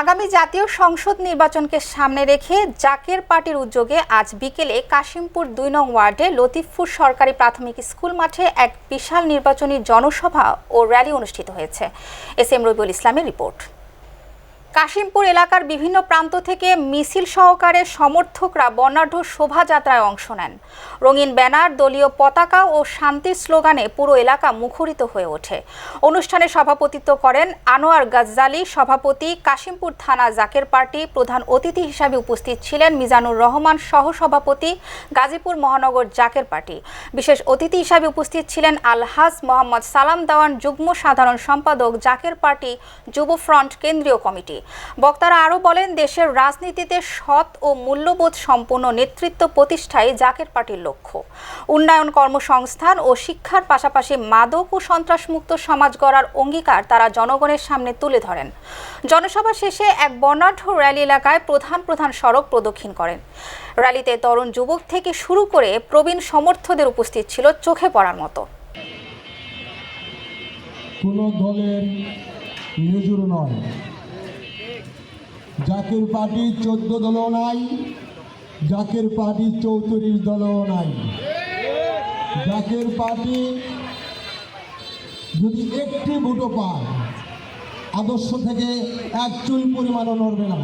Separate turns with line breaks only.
আগামী জাতীয় সংসদ নির্বাচনকে সামনে রেখে জাকের পার্টির উদ্যোগে আজ বিকেলে কাশিমপুর দুই নং ওয়ার্ডে লতিফপুর সরকারি প্রাথমিক স্কুল মাঠে এক বিশাল নির্বাচনী জনসভা ও র্যালি অনুষ্ঠিত হয়েছে। এস এম রবিউল ইসলামের রিপোর্ট। কাশিমপুর এলাকার বিভিন্ন প্রান্ত থেকে মিছিল সহকারে সমর্থকরা বর্ণাঢ্য শোভাযাত্রায় অংশ নেন। রঙিন ব্যানার, দলীয় পতাকা ও শান্তির স্লোগানে পুরো এলাকা মুখরিত হয়ে ওঠে। অনুষ্ঠানে সভাপতিত্ব করেন আনোয়ার গাজ্জালি, সভাপতি কাশিমপুর থানা জাকের পার্টি, প্রধান অতিথি হিসাবে উপস্থিত ছিলেন মিজানুর রহমান, সহসভাপতি গাজীপুর মহানগর জাকের পার্টি। বিশেষ অতিথি হিসাবে উপস্থিত ছিলেন আলহাজ মোহাম্মদ সালাম দেওয়ান, যুগ্ম সাধারণ সম্পাদক জাকের পার্টি, যুব ফ্রন্ট কেন্দ্রীয় কমিটি। বক্তারা আরও বলেন, দেশের রাজনীতিতে সৎ ও মূল্যবোধ সম্পন্ন নেতৃত্ব প্রতিষ্ঠাই জাকের পার্টির লক্ষ্য। উন্নয়ন কর্মসংস্থান ও শিক্ষার পাশাপাশি মাদক ও সন্ত্রাসমুক্ত সমাজ গড়ার অঙ্গীকার তারা জনগণের সামনে তুলে ধরেন। জনসভা শেষে এক বর্ণাঢ্য র্যালি এলাকায় প্রধান প্রধান সড়ক প্রদক্ষিণ করেন। র্যালিতে তরুণ যুবক থেকে শুরু করে প্রবীণ সমর্থকদের উপস্থিত ছিল চোখে পড়ার মতো।
কোনো দলের নিজুর নয়। জাকের পার্টি চোদ্দ দলও নাই, জাকের পার্টি চৌত্রিশ দলও নাই। জাকের পার্টি যদি একটি ভোটও পায়, আদর্শ থেকে এক চুল পরিমাণও নড়বে না।